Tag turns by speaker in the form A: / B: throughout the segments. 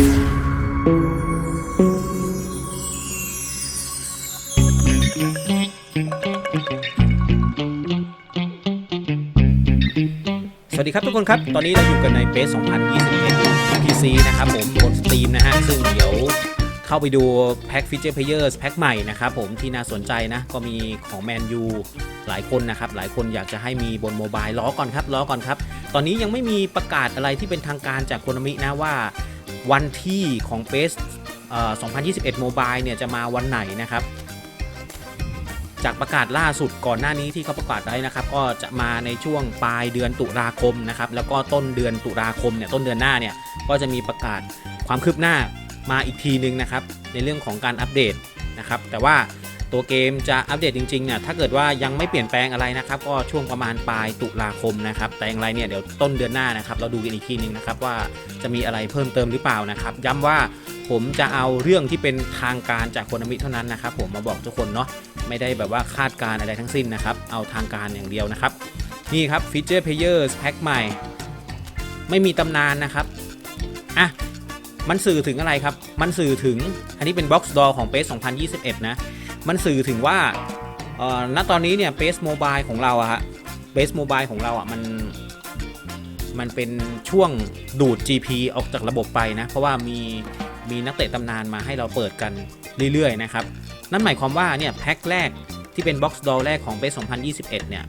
A: สวัสดีครับทุกคนครับ ตอนนี้เราอยู่กันในเ a ส2021 PC นะครับผมบนสตรีมนะฮะ ซึ่งเดี๋ยวเข้าไปดูแพ็คฟีเจอร์เพลเยอร์แพ็คใหม่นะครับผมที่น่าสนใจนะ ก็มีของแมนยูหลายคนนะครับ หลายคนอยากจะให้มีบนโมบายล้อก่อนครับล้อก่อนครับ ตอนนี้ยังไม่มีประกาศอะไรที่เป็นทางการจากโคนมินะว่า วันที่ของเ a ส2021โมบายเนี่ยจะมาวันไหนนะครับ จากประกาศล่าสุดก่อนหน้านี้ที่เขาประกาศไว้นะครับ ก็จะมาในช่วงปลายเดือนตุลาคมนะครับ แล้วก็ต้นเดือนตุลาคมเนี่ยต้นเดือนหน้าเนี่ยก็จะมีประกาศความคืบหน้ามาอีกทีนึงนะครับ ในเรื่องของการอัปเดตนะครับ แต่ว่า ตัวเกมจะอัปเดตจริงๆเนี่ยถ้าเกิดว่ายังไม่เปลี่ยนแปลงอะไรนะครับ ก็ช่วงประมาณปลายตุลาคมนะครับ แต่อย่างไรเนี่ยเดี๋ยวต้นเดือนหน้านะครับ เราดูกันอีกทีนึงนะครับว่าจะมีอะไรเพิ่มเติมหรือเปล่านะครับ ย้ำว่าผมจะเอาเรื่องที่เป็นทางการจากคนามิเท่านั้นนะครับ ผมมาบอกทุกคนเนาะไม่ได้แบบว่าคาดการณ์อะไรทั้งสิ้นนะครับ เอาทางการอย่างเดียวนะครับ นี่ครับฟีเจอร์เพลเยอร์แพ็คใหม่ ไม่มีตำนานนะครับอะมันสื่อถึงอะไรครับ มันสื่อถึงอันนี้เป็น Box Door ของ p a c e 2021 นะ มันสื่อถึงว่าณตอนนี้เนี่ย p a c e Mobile ของเราอะฮะ p a c e Mobile ของเราอะมันมันเป็นช่วงดูด GP ออกจากระบบไปนะ เพราะว่ามีมีนักเตะตำนานมาให้เราเปิดกันเรื่อยๆนะครับ นั่นหมายความว่าเนี่ยแพ็คแรกที่เป็น Box Doll แรกของ Base 2021 เนี่ย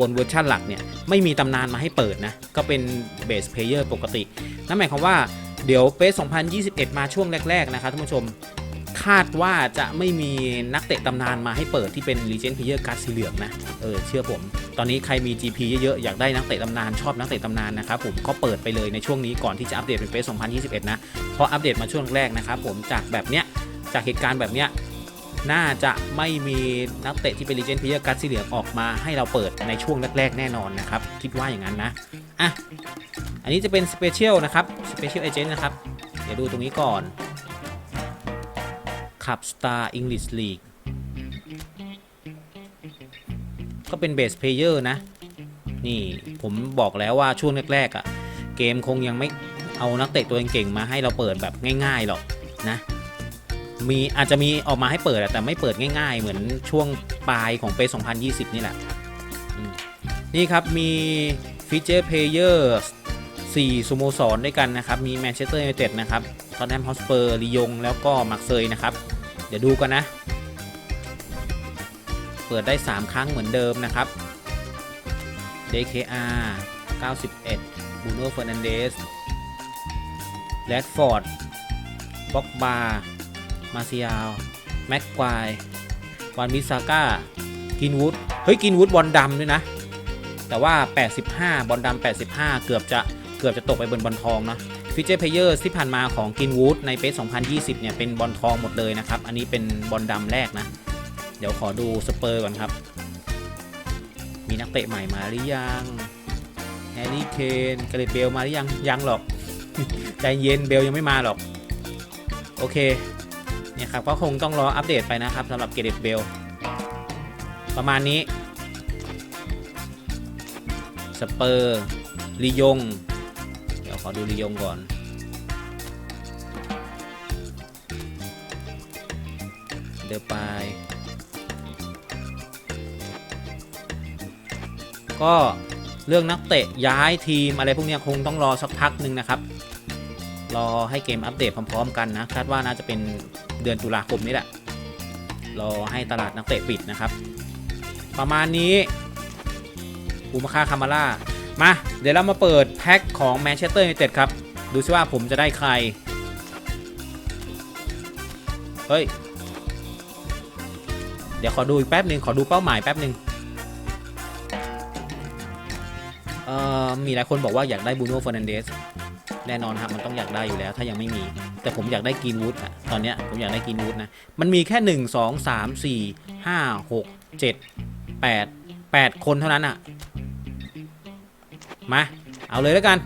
A: บนเวอร์ชันหลักเนี่ยไม่มีตำนานมาให้เปิดนะ ก็เป็น Base Player ปกติ นั่นหมายความว่าเดี๋ยว Base 2021 มาช่วงแรก ๆ นะครับท่านผู้ชม คาดว่าจะไม่มีนักเตะตำนานมาให้เปิดที่เป็น Legend Player การ์ดสีเหลืองนะเออเชื่อผม ตอนนี้ใครมี GP เยอะๆ อยากได้นักเตะตำนานชอบนักเตะตำนานนะครับผมก็เปิดไปเลยในช่วงนี้ก่อนที่จะอัปเดตเป็น Base 2021 นะเพราะอัปเดตมาช่วงแรกนะครับผมจากแบบเนี้ยจากเหตุการณ์แบบเนี้ยน่าจะไม่มีนักเตะที่เป็น Legend Player การ์ดสีเหลืองออกมาให้เราเปิดในช่วงแรกๆ แน่นอนนะครับคิดว่าอย่างนั้นนะอะอันนี้จะเป็น Special นะครับ Special Agent นะครับเดี๋ยวดูตรงนี้ก่อน ขับ Star English League ก็เป็น Base Player นะ นี่ผมบอกแล้วว่าช่วงแรกๆอะ่ะ เกมคงยังไม่เอานักเตะตัวเก่งๆมาให้เราเปิดแบบง่ายๆหรอกนะมีอาจจะมีออกมาให้เปิดแต่ไม่เปิดง่าย ๆ เหมือนช่วงปลายของปี2020 นี่แหละ นี่ครับมีฟีเจอร์เพลเยอร์4สโมสรด้วยกันนะครับ มีแมนเชสเตอร์ยูไนเต็ดนะครับ ทอตแนมฮอสเปอร์ลียง แล้วก็มักเซยนะครับ เดี๋ยวดูกันนะ เปิดได้ 3 ครั้งเหมือนเดิมนะครับ DKR 91บูโน่เฟอร์นันเดสแรดฟอร์ดบ็อกบาร์มาเซียลแม็กควายวันวิซาก้า กินวูด เฮ้ย กินวูดบอลดำด้วยนะ แต่ว่า 85 บอลดำ85 เกือบจะ เกือบจะตกไปบนบอลทองเนาะ ฟีเจอร์เพเยอร์ที่ผ่านมาของกินวูดในเปส2020 เนี่ย เป็นบอลทองหมดเลยนะครับ อันนี้เป็นบอลดำแรกนะ เดี๋ยวขอดูสเปอร์ก่อนครับ มีนักเตะใหม่มาหรือยังแฮร์รี่เคนกาเรตเบลมาหรือยัง ยังหรอก ใจเย็นเบลยังไม่มาหรอก โอเค เนี่ยครับก็คงต้องรออัปเดตไปนะครับสำหรับเกเรตเบล ประมาณนี้ สเปอร์ลียง ขอดูลียงก่อน เดี๋ยก็เรื่องนักเตะย้ายทีมอะไรพวกนี้คงต้องรอสักพักหนึ่งนะครับ รอให้เกมอัปเดตพร้อมๆ กันนะคาดว่าน่าจะเป็นเดือนตุลาคมนี้แหละ รอให้ตลาดนักเตะปิดนะครับ ประมาณนี้อูมาคาคามาร่า มา เดี๋ยวเรามาเปิดแพ็คของแมนเชสเตอร์ยูไนเต็ดครับ ดูซิว่าผมจะได้ใคร เฮ้ย เดี๋ยวขอดูอีกแป๊บหนึ่งขอดูเป้าหมายแป๊บหนึ่งเอ่อมีหลายคนบอกว่าอยากได้บูโน่เฟอร์นันเดสแน่นอนครับมันต้องอยากได้อยู่แล้ว ถ้ายังไม่มี แต่ผมอยากได้กรีนวูดอะตอนเนี้ยผมอยากได้กรีนวูดนะ มันมีแค่ 1 2 3 4 5 6 7 8 8 คนเท่านั้นอะ มา เอาเลยแล้วกัน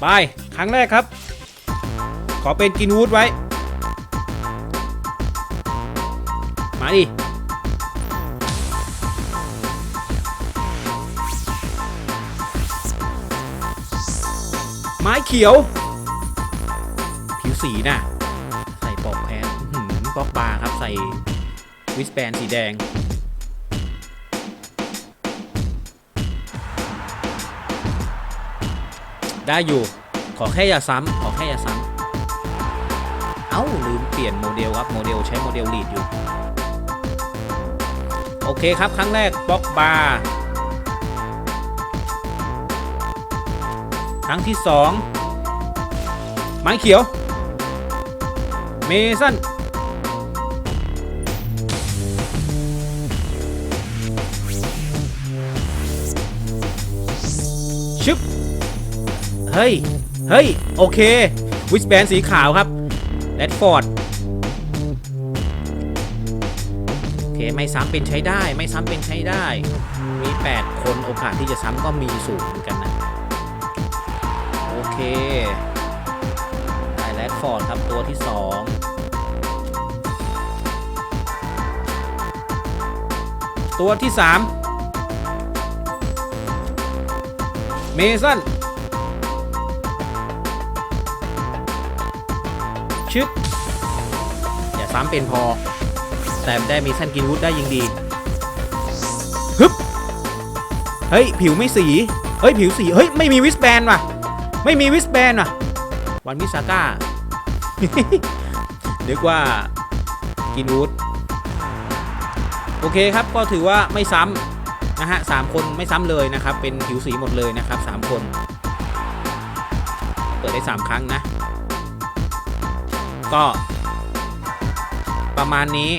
A: ไป ครั้งแรกครับ ขอเป็นกินวูดไว้ มาดิไม้เขียว ผิวสีนะ่ะ อื้อหือปลอกบาร์ครับใส่วิสแบนสีแดง ได้อยู่ ขอแค่อย่าซ้ำขอแค่อย่าซ้ำเอ้า ลืมเปลี่ยนโมเดลครับ โมเดลใช้โมเดลลีดอยู่ โอเคครับ ครั้งแรกบล็อกบาร์ครั้งที่สองไม้เขียว เมสัน ชึบ เฮ้ย เฮ้ย โอเค วิสแบนสีขาวครับแรดฟอร์ด โอเค ไม่ซ้ำเป็นใช้ได้ ไม่ซ้ำเป็นใช้ได้ มี 8 คนโอกาสที่จะซ้ำก็มีสูงเหมือนกันนะ โอเคไดแรดฟอร์ดครับตัวที่ 2ตัวที่ 3 เมสันชึดอย่าซ้ำเป็นพอ แต่ได้มีสั้นกินวูดได้ยิงดีฮึบเฮ้ย ผิวไม่สี เฮ้ย ผิวสี เฮ้ย ไม่มีวิสแบนว่ะ ไม่มีวิสแบนว่ะ วันมิซาก้าเรียกว่ากินวูดโอเคครับก็ถือว่าไม่ซ้ำ นะฮะสามคนไม่ซ้ำเลยนะครับ เป็นผิวสีหมดเลยนะครับสามคน เปิดได้สามครั้งนะ ก็ ประมาณนี้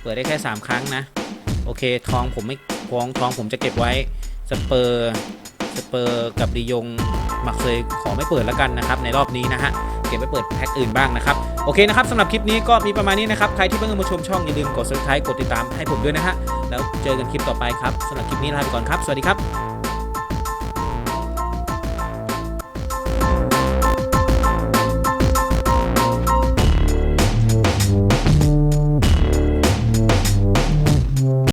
A: เปิดได้แค่ 3 ครั้งนะ โอเค ทองผมไม่ทองทองผมจะเก็บไว้ สเปอร์สเปอร์กับดียงมักเคยขอไม่เปิดแล้วกันนะครับ ในรอบนี้นะฮะ เก็บไว้เปิดแพ็คอื่นบ้างนะครับ โอเคนะครับสำหรับคลิปนี้ก็มีประมาณนี้นะครับ ใครที่เพิ่งมาชมช่องอย่าลืมกด subscribe กดติดตามให้ผมด้วยนะฮะ แล้วเจอกันคลิปต่อไปครับสำหรับคลิปนี้ลาไปก่อนครับ สวัสดีครับ